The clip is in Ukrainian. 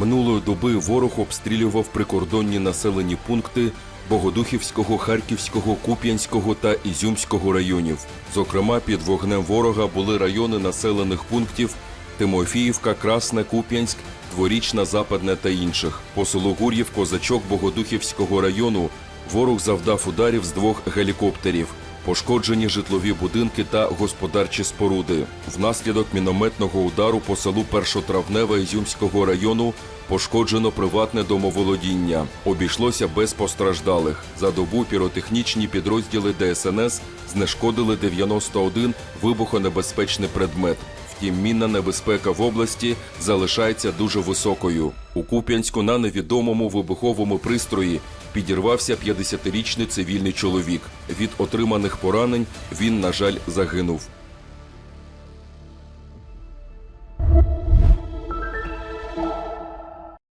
Минулої доби ворог обстрілював прикордонні населені пункти Богодухівського, Харківського, Куп'янського та Ізюмського районів. Зокрема, під вогнем ворога були райони населених пунктів Тимофіївка, Красне, Куп'янськ, Дворічна, Западне та інших. По селу Козачок Богодухівського району ворог завдав ударів з двох гелікоптерів. Пошкоджені житлові будинки та господарчі споруди. Внаслідок мінометного удару по селу Першотравневе Ізюмського району пошкоджено приватне домоволодіння. Обійшлося без постраждалих. За добу піротехнічні підрозділи ДСНС знешкодили 91 вибухонебезпечний предмет. Втім, мінна небезпека в області залишається дуже високою. У Куп'янську на невідомому вибуховому пристрої підірвався 50-річний цивільний чоловік. Від отриманих поранень він, на жаль, загинув.